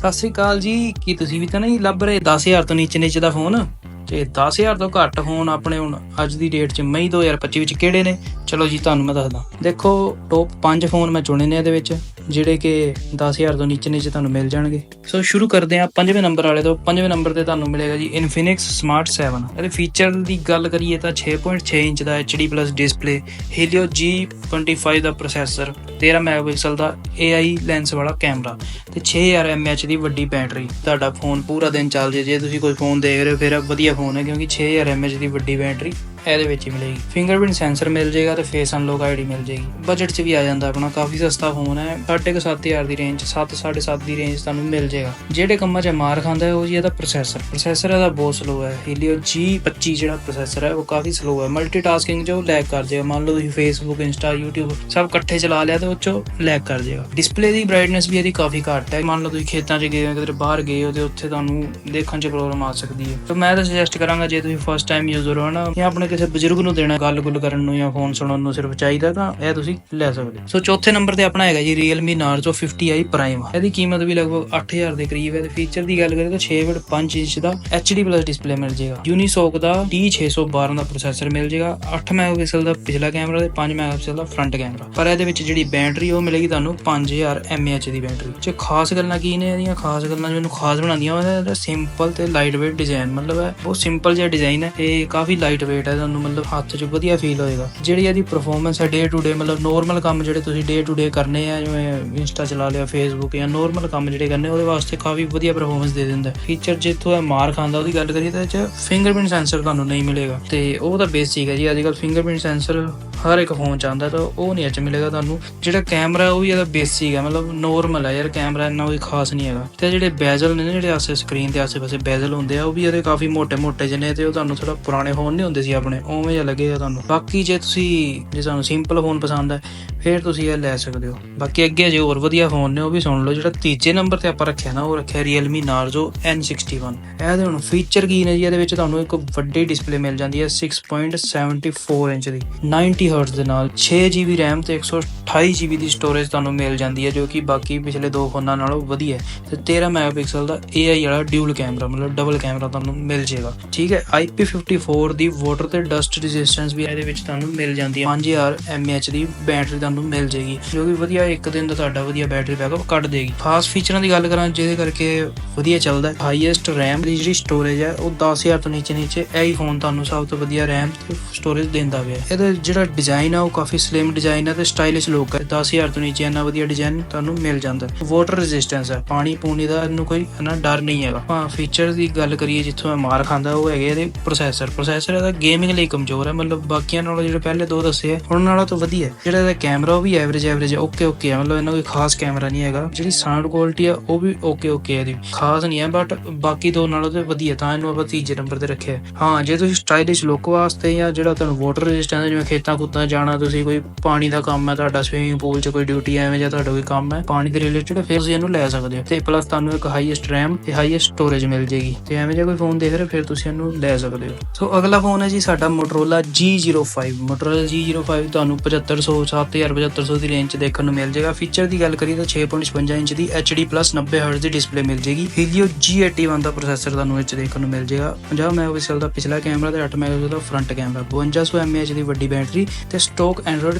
ਸਤਿ ਸ੍ਰੀ ਅਕਾਲ ਜੀ। ਕੀ ਤੁਸੀਂ ਵੀ ਤਾਂ ਨਹੀਂ ਲੱਭ ਰਹੇ? 10000 ਤੋਂ ਨੀਚੇ ਨੀਚੇ ਦਾ ਫੋਨ। ਤੇ 10000 ਤੋਂ ਘੱਟ ਫੋਨ ਆਪਣੇ ਹੁਣ ਅੱਜ ਦੀ ਡੇਟ 'ਚ ਮਈ 2025 ਵਿੱਚ ਕਿਹੜੇ ਨੇ? ਚਲੋ ਜੀ, ਤੁਹਾਨੂੰ ਮੈਂ ਦੱਸਦਾ। ਦੇਖੋ ਟੌਪ 5 ਫੋਨ ਮੈਂ ਚੁਣੇ ਨੇ ਇਹਦੇ ਵਿੱਚ। ਜਿਹੜੇ ਕਿ 10000 ਤੋਂ ਨੀਚੇ ਨੀਚੇ ਤੁਹਾਨੂੰ ਮਿਲ ਜਾਣਗੇ। ਸੋ ਸ਼ੁਰੂ ਕਰਦੇ ਹਾਂ ਪੰਜਵੇਂ ਨੰਬਰ ਵਾਲੇ ਤੋਂ। ਪੰਜਵੇਂ ਨੰਬਰ ਤੇ ਤੁਹਾਨੂੰ ਮਿਲੇਗਾ ਜੀ Infinix Smart 7 ਇਹਦੇ ਫੀਚਰ ਦੀ ਗੱਲ ਕਰੀਏ ਤਾਂ 6.6 ਇੰਚ ਦਾ HD+ ਡਿਸਪਲੇ Helio G25 ਦਾ ਪ੍ਰੋਸੈਸਰ 13 ਮੈਗਾਪਿਕਸਲ ਦਾ AI ਲੈਂਸ ਵਾਲਾ ਕੈਮਰਾ ਤੇ 6000 mAh ਦੀ ਵੱਡੀ ਬੈਟਰੀ ਤੁਹਾਡਾ ਫੋਨ ਪੂਰਾ ਦਿਨ ਚੱਲ ਜੇ। ਜੇ ਤੁਸੀਂ ਕੋਈ ਫੋਨ ਦੇਖ ਰਹੇ ਹੋ, ਫਿਰ ਵਧੀਆ ਫੋਨ ਹੈ ਕਿਉਂਕਿ 6000 mAh ਦੀ ਵੱਡੀ ਬੈਟਰੀ ਇਹਦੇ ਵਿੱਚ ਹੀ ਮਿਲੇਗੀ। ਫਿੰਗਰਪ੍ਰਿੰਟ ਸੈਂਸਰ ਮਿਲ ਜਾਏਗਾ ਤੇ ਫੇਸ ਅਨਲੌਕ ਆਈਡੀ ਮਿਲ ਜਾਏਗੀ। ਬਜਟ 'ਚ ਵੀ ਆ ਜਾਂਦਾ ਆਪਣਾ, ਕਾਫੀ ਸਸਤਾ ਫੋਨ ਹੈ। 7500 ਦੀ ਰੇਂਜ 7 7.5 ਦੀ ਰੇਂਜ ਤੁਹਾਨੂੰ ਮਿਲ ਜਾਏਗਾ। ਜਿਹੜੇ ਕੰਮਾਂ 'ਚ ਮਾਰ ਖਾਂਦਾ ਹੈ, ਉਹ ਜੀ ਇਹਦਾ ਪ੍ਰੋਸੈਸਰ ਪ੍ਰੋਸੈਸਰ ਇਹਦਾ ਬਹੁਤ ਸਲੋ ਹੈ। Helio G25 ਜਿਹੜਾ ਪ੍ਰੋਸੈਸਰ ਹੈ, ਉਹ ਕਾਫੀ ਸਲੋ ਹੈ। ਮਲਟੀਟਾਸਕਿੰਗ 'ਚ ਉਹ ਲੈਗ ਕਰ ਜੇਗਾ ਮੰਨ ਲਓ ਤੁਸੀਂ Facebook, Insta, YouTube ਸਭ ਇਕੱਠੇ ਚਲਾ ਲਿਆ ਤੇ ਉਹ 'ਚੋਂ ਲੈਗ ਕਰ ਜਾਏਗਾ। ਡਿਸਪਲੇ ਦੀ ਬ੍ਰਾਈਟਨੈਸ ਵੀ ਇਹਦੀ ਕਾਫੀ ਘੱਟ ਹੈ। ਮੰਨ ਲਓ ਤੁਸੀਂ ਖੇਤਾਂ 'ਚ ਗਏ ਹੋ ਕਿਤੇ ਬਾਹਰ ਗਏ ਹੋ ਤੇ ਉੱਥੇ ਤੁਹਾਨੂੰ ਦੇਖਣ 'ਚ ਪ੍ਰੋਬਲਮ ਆ ਸਕਦੀ ਹੈ। ਤਾਂ ਮੈਂ ਤਾਂ ਸੁਜੈਸਟ ਕਰਾਂਗਾ, ਜੇ ਤੁਸੀਂ ਫਸਟ ਟਾਈਮ ਯੂਜ਼ਰ ਹੋ ਨਾ, ਜਾਂ ਆਪਣੇ ਕਿਸੇ ਬਜ਼ੁਰਗ ਨੂੰ ਦੇਣਾ ਗੱਲ ਗੁੱਲ ਕਰਨ ਨੂੰ ਜਾਂ ਫੋਨ ਸੁਣਨ ਨੂੰ ਸਿਰਫ ਚਾਹੀਦਾ ਤਾਂ ਇਹ ਤੁਸੀਂ ਲੈ ਸਕਦੇ ਹੋ। ਸੋ ਚੌਥੇ ਨੰਬਰ ਤੇ ਆਪਣਾ ਹੈਗਾ ਜੀ, Realme Narzo 50i Prime ਇਹਦੀ ਕੀਮਤ ਵੀ ਲਗਭਗ 8000 ਦੇ ਕਰੀਬ ਹੈ ਤੇ ਫੀਚਰ ਦੀ ਗੱਲ ਕਰੀਏ ਤਾਂ 6.5 ਇੰਚ ਦਾ HD+ ਡਿਸਪਲੇ ਮਿਲ ਜਾਏਗਾ Unisoc ਦਾ T612 ਦਾ ਪ੍ਰੋਸੈਸਰ ਮਿਲ ਜਾਏਗਾ 8 ਮੈਗਾਪਿਕਸਲ ਦਾ ਪਿਛਲਾ ਕੈਮਰਾ ਤੇ 5 ਮੈਗਾਪਿਕਸਲ ਦਾ ਫਰੰਟ ਕੈਮਰਾ ਪਰ ਇਹਦੇ ਵਿੱਚ ਜਿਹੜੀ ਬੈਟਰੀ ਉਹ ਮਿਲੇਗੀ ਤੁਹਾਨੂੰ 5000 mAh ਦੀ ਬੈਟਰੀ ਚ ਖਾਸ ਗੱਲਾਂ ਕੀ ਨੇ ਇਹਦੀਆਂ? ਖਾਸ ਗੱਲਾਂ ਜੋ ਖਾਸ ਬਣਾਉਂਦੀਆਂ, ਉਹ ਇਹਦਾ ਸਿੰਪਲ ਤੇ ਲਾਈਟ weight ਡਿਜ਼ਾਈਨ ਮਤਲਬ ਹੈ ਬਹੁਤ ਸਿੰਪਲ ਜਿਹਾ ਡਿਜ਼ਾਈਨ ਹੈ ਤੇ ਕਾਫੀ ਲਾਈਟ weight ਹੈ ਤੁਹਾਨੂੰ ਮਤਲਬ ਹੱਥ 'ਚ ਵਧੀਆ ਫੀਲ ਹੋਏਗਾ। ਜਿਹੜੀ ਇਹਦੀ ਪਰਫਾਰਮੈਂਸ ਹੈ ਡੇ ਟੂ ਡੇ ਮਤਲਬ ਨੋਰਮਲ ਕੰਮ ਜਿਹੜੇ ਤੁਸੀਂ ਡੇ ਟੂ ਡੇ ਕਰਨੇ ਆ, ਜਿਵੇਂ ਇੰਸਟਾ ਚਲਾ ਲਿਆ ਫੇਸਬੁੱਕ ਜਾਂ ਨੋਰਮਲ ਕੰਮ ਜਿਹੜੇ ਕਰਨੇ, ਉਹਦੇ ਵਾਸਤੇ ਕਾਫੀ ਵਧੀਆ ਪਰਫਾਰਮੈਂਸ ਦੇ ਦਿੰਦਾ। ਫੀਚਰ ਜਿੱਥੋਂ ਇਹ ਮਾਰ ਖਾਂਦਾ, ਉਹਦੀ ਗੱਲ ਕਰੀਏ ਤਾਂ ਇਹ 'ਚ ਫਿੰਗਰਪ੍ਰਿੰਟ ਸੈਂਸਰ ਤੁਹਾਨੂੰ ਨਹੀਂ ਮਿਲੇਗਾ। ਤੇ ਉਹ ਤਾਂ ਬੇਸਿਕ ਹੈ ਜੀ ਅੱਜਕੱਲ ਫਿੰਗਰਪ੍ਰਿੰਟ ਸੈਂਸਰ ਹਰ ਇੱਕ ਫੋਨ ਚ ਆਂਦਾ ਤਾਂ ਉਹ ਨਹੀਂ ਅੱਜ ਮਿਲੇਗਾ ਤੁਹਾਨੂੰ। ਜਿਹੜਾ ਕੈਮਰਾ ਉਹ ਵੀ ਇਹਦਾ ਬੇਸਿਕ ਹੈ ਮਤਲਬ ਨੋਰਮਲ ਹੈ ਯਾਰ ਕੈਮਰਾ ਇੰਨਾ ਕੋਈ ਖਾਸ ਨਹੀਂ ਹੈਗਾ। ਤੇ ਜਿਹੜੇ ਬੈਜ਼ਲ ਨੇ ਜਿਹੜੇ ਆਸੇ ਸਕਰੀਨ ਦੇ ਆਸੇ-ਪਾਸੇ ਬੈਜ਼ਲ ਹੁੰਦੇ ਆ, ਉਹ ਵੀ ਇਹਦੇ ਕਾਫੀ ਮੋٹے-ਮੋٹے ਜਿਹਨੇ ਤੇ ਉਹ ਤੁਹਾਨੂੰ ਥੋੜਾ ਪੁਰਾਣੇ ਫੋਨ ਨਹੀਂ ਹੁੰਦੇ ਸੀ ਆਪਣੇ, ਉਵੇਂ ਜਿਹਾ ਲੱਗੇਗਾ ਤੁਹਾਨੂੰ। ਬਾਕੀ ਜੇ ਤੁਸੀਂ, ਜੇ ਤੁਹਾਨੂੰ ਸਿੰਪਲ ਫੋਨ ਪਸੰਦ ਹੈ ਫਿਰ ਤੁਸੀਂ ਇਹ ਲੈ ਸਕਦੇ ਹੋ। ਬਾਕੀ ਅੱਗੇ ਜੇ ਹੋਰ ਵਧੀਆ ਫੋਨ ਨੇ, ਉਹ ਵੀ ਸੁਣ ਲਓ, ਜਿਹੜਾ ਤੀਜੇ ਨੰਬਰ ਤੇ ਆਪਾਂ ਰੱਖਿਆ ਨਾ, ਉਹ ਰੱਖਿਆ Realme Narzo N61 ਇਹਦੇ ਹੁਣ ਫੀਚਰ ਕੀ ਨੇ ਜੀ? ਇਹਦੇ ਵਿੱਚ ਤੁਹਾਨੂੰ ਇੱਕ ਵੱਡੀ ਡਿਸਪਲੇ ਮਿਲ ਜਾਂਦੀ ਹੈ 6.74 ਇੰਚ ਦੀ 90 ਹਰਟਜ਼ ਦੇ ਨਾਲ 6GB RAM ਤੇ 128GB ਦੀ ਸਟੋਰੇਜ ਤੁਹਾਨੂੰ ਮਿਲ ਜਾਂਦੀ ਹੈ, ਜੋ ਕਿ ਬਾਕੀ ਪਿਛਲੇ ਦੋ ਫੋਨਾਂ ਨਾਲੋਂ ਵਧੀਆ ਹੈ। ਤੇ 13 ਮੈਗਾਪਿਕਸਲ ਦਾ AI ਵਾਲਾ ਡਿਊਲ ਕੈਮਰਾ ਮਤਲਬ ਡਬਲ ਕੈਮਰਾ ਤੁਹਾਨੂੰ ਮਿਲ ਜਾਏਗਾ। ਠੀਕ ਹੈ IP54 ਦੀ ਵਾਟਰ ਤੇ ਡਸਟ ਰੈਜ਼ਿਸਟੈਂਸ ਵੀ ਇਹਦੇ ਵਿੱਚ ਤੁਹਾਨੂੰ ਮਿਲ ਜਾਂਦੀ ਹੈ। 5000 mAh ਦੀ ਬੈਟਰੀ ਤੁਹਾਨੂੰ ਮਿਲ ਜਾਏਗੀ, ਜੋ ਕਿ ਵਧੀਆ ਇੱਕ ਦਿਨ ਦਾ ਤੁਹਾਡਾ ਵਧੀਆ ਬੈਟਰੀ ਬੈਕਅਪ ਕੱਢ ਦੇਗੀ। ਖਾਸ ਫੀਚਰਾਂ ਦੀ ਗੱਲ ਕਰਾਂ, ਜਿਹਦੇ ਕਰਕੇ ਵਧੀਆ ਚੱਲਦਾ ਹਾਈਐਸਟ RAM ਦੀ ਜਿਹੜੀ ਸਟੋਰੇਜ ਹੈ, ਉਹ 10000 ਤੋਂ ਨੀਚੇ ਨੀਚੇ ਇਹ ਫੋਨ ਤੁਹਾਨੂੰ ਸਭ ਤੋਂ ਵਧੀਆ RAM ਤੇ ਸਟੋਰੇਜ ਦਿੰਦਾ ਪਿਆ ਇਹਦਾ ਜਿਹੜਾ ਡਿਜ਼ਾਈਨ ਆ, ਉਹ ਕਾਫੀ ਸਲਿਮ ਡਿਜ਼ਾਈਨ ਹੈ ਤੇ ਸਟਾਈਲਿਸ਼ ਲੁੱਕ ਹੈ 10000 ਤੋਂ ਨੀਚੇ ਇੰਨਾ ਵਧੀਆ ਡਿਜ਼ਾਈਨ ਤੁਹਾਨੂੰ ਮਿਲ ਜਾਂਦਾ ਹੈ। ਵਾਟਰ ਰੈਜ਼ਿਸਟੈਂਸ ਹੈ, ਪਾਣੀ ਪੂਣੀ ਦਾ ਇਹਨੂੰ ਕੋਈ ਇੰਨਾ ਡਰ ਨਹੀਂ ਹੈਗਾ। ਹਾਂ ਫੀਚਰ ਦੀ ਗੱਲ ਕਰੀਏ, ਜਿੱਥੋਂ ਮੈਂ ਮਾਰ ਖਾਂਦਾ, ਉਹ ਹੈਗੇ ਇਹਦੇ ਪ੍ਰੋਸੈਸਰ ਪ੍ਰੋਸੈਸਰ ਇਹਦਾ ਗੇਮਿੰਗ ਲਈ ਕਮਜ਼ੋਰ ਹੈ, ਮਤਲਬ ਬਾਕੀਆਂ ਨਾਲੋਂ ਜਿਹੜੇ ਪਹਿਲੇ ਦੋ ਦੱਸੇ ਆ ਉਹਨਾਂ ਨਾਲੋਂ ਤਾਂ ਵਧੀਆ ਹੈ। ਜਿਹੜਾ ਇਹਦਾ ਕੈਮਰਾ ਉਹ ਵੀ ਐਵਰੇਜ ਐਵਰੇਜ ਹੈ ਓਕੇ ਓਕੇ ਹੈ। ਮਤਲਬ ਇਹਨਾਂ ਕੋਈ ਖਾਸ ਕੈਮਰਾ ਨਹੀਂ ਹੈਗਾ। ਜਿਹੜੀ ਸਾਊਂਡ ਕੁਆਲਿਟੀ ਆ ਉਹ ਵੀ ਓਕੇ ਓਕੇ ਹੈ ਇਹਦੀ। ਖਾਸ ਨਹੀਂ ਹੈ ਬਟ ਬਾਕੀ ਦੋ ਨਾਲੋਂ ਤੇ ਵਧੀਆ, ਤਾਂ ਇਹਨੂੰ ਆਪਾਂ ਤੀਜੇ ਨੰਬਰ ਤੇ ਰੱਖਿਆ ਹਾਂ। ਜੇ ਤੁਸੀਂ ਸਟਾਈਲਿਸ਼ ਲੁੱਕ ਵਾਸਤੇ ਜਾਂ ਜਿਹੜਾ ਤੁਹਾਨੂੰ ਵਾਟਰ ਰੈਜ਼ਿਸਟੈਂਸ ਜਿਵੇਂ ਖੇਤਾਂ ਖੁੱਤਾਂ ਜਾਣਾ, ਤੁਸੀਂ ਕੋਈ ਪਾਣੀ ਦਾ ਕੰਮ ਹੈ, ਤੁਹਾਡਾ ਸਵੀਮਿੰਗ ਪੂਲ 'ਚ ਕੋਈ ਡਿਊਟੀ ਐਵੇਂ ਜਾਂ ਤੁਹਾਡਾ ਕੋਈ ਕੰਮ ਹੈ, ਪਾਣੀ ਦੇ ਰਿਲੇਟਡ ਫਿਰ ਤੁਸੀਂ ਇਹਨੂੰ ਲੈ ਸਕਦੇ ਹੋ। ਤੇ ਪਲੱਸ ਤੁਹਾਨੂੰ ਇੱਕ ਹਾਈਐਸਟ ਰੈਮ ਤੇ ਹਾਈਐਸਟ ਸਟੋਰੇਜ ਮਿਲ ਜੇਗੀ ਤੇ ਐਵੇਂ ਜੇ ਕੋਈ ਫੋਨ ਦੇਖ ਰਹੇ, ਫਿਰ ਤੁਸੀਂ ਇਹਨੂੰ ਲੈ ਸਕਦੇ ਹੋ। ਸੋ ਅਗਲਾ ਫੋਨ ਹੈ ਜੀ ਸਾਡਾ Motorola G05 Motorola G05 ਤੁਹਾਨੂੰ 7500 7000 7500 ਦੀ ਰੇਂਜ 'ਚ ਦੇਖਣ ਨੂੰ ਮਿਲ ਜਾਏਗਾ। ਫੀਚਰ ਦੀ ਗੱਲ ਕਰੀਏ ਤਾਂ 6.56 ਇੰਚ ਦੀ HD+ 90 Hz ਦੀ ਡਿਸਪਲੇ ਮਿਲ ਜੇਗੀ Helio G81 ਦਾ ਪ੍ਰੋਸੈਸਰ ਤੁਹਾਨੂੰ ਇਹ 'ਚ ਦੇਖਣ ਨੂੰ ਮਿਲ ਜਾਏਗਾ। 50 ਮੈਗਾਪਿਕਸਲ ਦਾ ਪਿਛਲਾ ਕੈਮਰਾ ਤੇ 8 ਮੈਗਾਪਿਕਸਲ ਦਾ ਫਰੰਟ ਕੈਮਰਾ 5200 mAh ਦੀ ਵੱਡੀ ਬੈਟਰੀ ਤੇ ਸਟਾਕ ਐਂਡਰੋਇਡ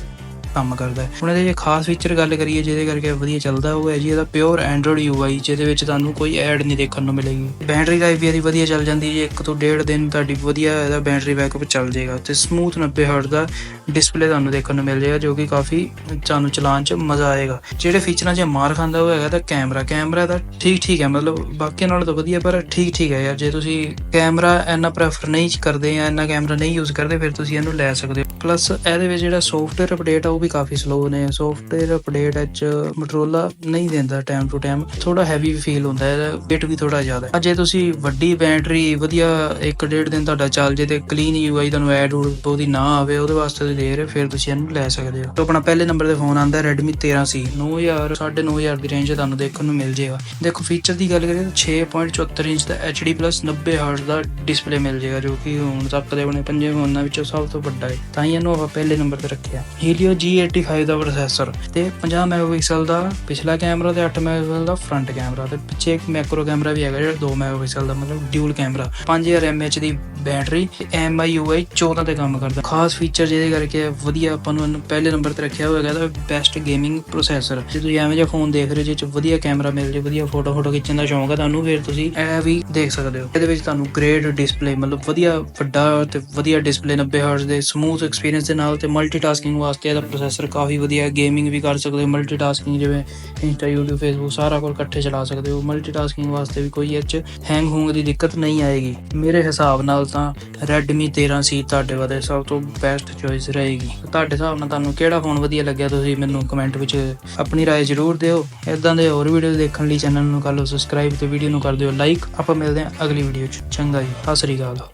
ਕੰਮ ਕਰਦਾ ਹੈ। ਹੁਣ ਇਹਦੇ ਜੇ ਖਾਸ ਫੀਚਰ ਗੱਲ ਕਰੀਏ, ਜਿਹਦੇ ਕਰਕੇ ਵਧੀਆ ਚੱਲਦਾ ਉਹ ਹੈ ਜੀ, ਇਹਦਾ ਪਿਓਰ Android UI ਜਿਹਦੇ ਵਿੱਚ ਤੁਹਾਨੂੰ ਕੋਈ ਐਡ ਨਹੀਂ ਦੇਖਣ ਨੂੰ ਮਿਲੇਗੀ। ਬੈਟਰੀ ਲਾਈਫ ਵੀ ਇਹਦੀ ਵਧੀਆ ਚੱਲ ਜਾਂਦੀ ਹੈ ਇੱਕ ਤੋਂ ਡੇਢ ਦਿਨ ਤੁਹਾਡੀ ਵਧੀਆ ਇਹਦਾ ਬੈਟਰੀ ਬੈਕਅਪ ਚੱਲ ਜਾਏਗਾ। ਤੇ ਸਮੂਥ 90 ਹਰਟ ਦਾ ਡਿਸਪਲੇ ਤੁਹਾਨੂੰ ਦੇਖਣ ਨੂੰ ਮਿਲ ਜਾਏਗਾ, ਜੋ ਕਿ ਕਾਫੀ ਤੁਹਾਨੂੰ ਚਲਾਉਣ 'ਚ ਮਜ਼ਾ ਆਏਗਾ। ਜਿਹੜੇ ਫੀਚਰਾਂ 'ਚ ਮਾਰ ਖਾਂਦਾ ਉਹ ਹੈਗਾ ਤਾਂ ਕੈਮਰਾ ਕੈਮਰਾ ਦਾ ਠੀਕ ਠੀਕ ਹੈ, ਮਤਲਬ ਬਾਕੀਆਂ ਨਾਲੋਂ ਤਾਂ ਵਧੀਆ, ਪਰ ਠੀਕ ਠੀਕ ਹੈ ਯਾਰ, ਜੇ ਤੁਸੀਂ ਕੈਮਰਾ ਇੰਨਾ ਪ੍ਰੈਫਰ ਨਹੀਂ ਕਰਦੇ ਜਾਂ ਇੰਨਾ ਕੈਮਰਾ ਨਹੀਂ ਯੂਜ਼ ਕਰਦੇ, ਫਿਰ ਤੁਸੀਂ ਇਹਨੂੰ ਲੈ ਸਕਦੇ ਹੋ। ਪਲੱਸ ਇਹਦੇ ਵਿੱਚ ਜਿਹੜਾ ਸੌਫਟਵੇਅਰ ਅਪਡੇਟ ਆ, ਉਹ ਵੀ ਕਾਫੀ ਸਲੋ ਨੇ ਸੌਫਟਵੇਅਰ ਅਪਡੇਟ ਵਿੱਚ ਮਟਰੋਲਾ ਨਹੀਂ ਦਿੰਦਾ ਟਾਈਮ ਟੂ ਟਾਈਮ ਥੋੜਾ ਹੈਵੀ ਫੀਲ ਹੁੰਦਾ ਹੈ weight ਵੀ ਥੋੜਾ ਜ਼ਿਆਦਾ। ਹੈ ਜੇ ਤੁਸੀਂ ਵੱਡੀ ਬੈਟਰੀ ਵਧੀਆ ਇੱਕ ਡੇਢ ਦਿਨ ਤੁਹਾਡਾ ਚੱਲ ਜੇ ਤੇ ਕਲੀਨ UI ਤੁਹਾਨੂੰ ਐਡ ਉਹਦੀ ਨਾ ਆਵੇ, ਉਹਦੇ ਵਾਸਤੇ ਤੁਸੀਂ ਦੇਖ ਰਹੇ ਫਿਰ ਤੁਸੀਂ ਇਹਨੂੰ ਲੈ ਸਕਦੇ ਹੋ। ਤਾਂ ਆਪਣਾ ਪਹਿਲੇ ਨੰਬਰ ਤੇ ਫੋਨ ਆਂਦਾ Redmi 13C 9000 9500 ਦੀ ਰੇਂਜ ਤੁਹਾਨੂੰ ਦੇਖਣ ਨੂੰ ਮਿਲ ਜਾਏਗਾ ਦੇਖੋ ਫੀਚਰ ਦੀ ਗੱਲ ਕਰੀਏ ਤਾਂ 6.74 ਇੰਚ ਦਾ HD+ 90 Hz ਦਾ ਡਿਸਪਲੇ ਮਿਲ ਜਾਏਗਾ ਜੋ ਕਿ ਹੁਣ ਤੱਕ ਦੇ ਆਪਣੇ ਪੰਜੇ ਫੋਨਾਂ ਵਿੱਚੋਂ ਸਭ ਤੋਂ ਵੱਡਾ ਹੈ। ਤਾਂ ਹੀ ਇਹਨੂੰ ਆਪਾਂ ਪਹਿਲੇ ਨੰਬਰ ਤੇ ਰੱਖਿਆ। Helio G G85 ਦਾ ਪ੍ਰੋਸੈਸਰ ਤੇ 50 ਮੈਗਾਪਿਕਸਲ ਦਾ ਪਿਛਲਾ ਕੈਮਰਾ ਤੇ 8 ਮੈਗਾਪਿਕਸਲ ਦਾ ਫਰੰਟ ਕੈਮਰਾ ਤੇ ਪਿੱਛੇ ਇੱਕ ਮੈਕਰੋ ਕੈਮਰਾ ਵੀ ਹੈਗਾ ਜਿਹੜਾ 2 ਮੈਗਾਪਿਕਸਲ ਦਾ ਮਤਲਬ dual camera 5000 mAh the battery M I U I 14 ਤੇ ਕੰਮ ਕਰਦਾ। ਖਾਸ ਫੀਚਰ ਜਿਹਦੇ ਕਰਕੇ ਵਧੀਆ ਆਪਾਂ ਨੂੰ ਇਹਨੂੰ ਪਹਿਲੇ ਨੰਬਰ ਤੇ ਰੱਖਿਆ ਹੋਇਆ ਹੈਗਾ ਬੈਸਟ ਗੇਮਿੰਗ ਪ੍ਰੋਸੈਸਰ ਜੇ ਤੁਸੀਂ ਐਵੇਂ ਜਿਹਾ ਫੋਨ ਦੇਖ ਰਹੇ ਹੋ ਜਿਹ ਚ ਵਧੀਆ ਕੈਮਰਾ ਮਿਲ ਜੇ, ਵਧੀਆ ਫੋਟੋ ਫੋਟੋ ਖਿੱਚਣ ਦਾ ਸ਼ੌਂਕ ਹੈ ਤੁਹਾਨੂੰ ਫਿਰ ਤੁਸੀਂ ਇਹ ਵੀ ਦੇਖ ਸਕਦੇ ਹੋ। ਇਹਦੇ ਵਿੱਚ ਤੁਹਾਨੂੰ ਗ੍ਰੇਟ ਡਿਸਪਲੇ ਮਤਲਬ ਵਧੀਆ ਵੱਡਾ ਤੇ ਵਧੀਆ ਡਿਸਪਲੇ 90 ਹਰਟਜ਼ ਦੇ ਸਮੂਥ ਐਕਸਪੀਰੀਅੰਸ ਦੇ ਨਾਲ ਤੇ ਮਲਟੀਟਾਸਕਿੰਗ ਵਾਸਤੇ ਇਹਦਾ ਪ੍ਰੋਸੈਸਰ ਕਾਫੀ ਵਧੀਆ ਹੈ। ਗੇਮਿੰਗ ਵੀ ਕਰ ਸਕਦੇ ਹੋ ਮਲਟੀਟਾਸਕਿੰਗ ਜਿਵੇਂ ਇੰਸਟਾ, YouTube, Facebook ਸਾਰਾ ਕੁਝ ਇਕੱਠੇ ਚਲਾ ਸਕਦੇ ਹੋ। ਮਲਟੀਟਾਸਕਿੰਗ ਵਾਸਤੇ ਵੀ ਕੋਈ ਇਹ 'ਚ ਹੈਂਗ ਹੋਣ ਦੀ ਦਿੱਕਤ ਨਹੀਂ ਆਏਗੀ। ਮੇਰੇ ਹਿਸਾਬ ਨਾਲ ਤਾਂ Redmi 13C ਤੁਹਾਡੇ ਵਾਸਤੇ ਸਭ ਤੋਂ ਬੈਸਟ ਚੋਇਸ ਰਹੇਗੀ ਤੁਹਾਡੇ ਹਿਸਾਬ ਨਾਲ ਤੁਹਾਨੂੰ ਕਿਹੜਾ ਫੋਨ ਵਧੀਆ ਲੱਗਿਆ ਤੁਸੀਂ ਮੈਨੂੰ ਕਮੈਂਟ ਵਿੱਚ ਆਪਣੀ رائے ਜ਼ਰੂਰ ਦਿਓ ਇਦਾਂ ਦੇ ਹੋਰ ਵੀਡੀਓ ਦੇਖਣ ਲਈ ਚੈਨਲ ਨੂੰ ਕਰ ਲਓ ਸਬਸਕ੍ਰਾਈਬ ਤੇ ਵੀਡੀਓ ਨੂੰ ਕਰ ਦਿਓ ਲਾਈਕ ਆਪਾਂ ਮਿਲਦੇ ਹਾਂ ਅਗਲੀ ਵੀਡੀਓ 'ਚ ਚੰਗਾ ਜੀ ਸਤਿ ਸ੍ਰੀ ਅਕਾਲ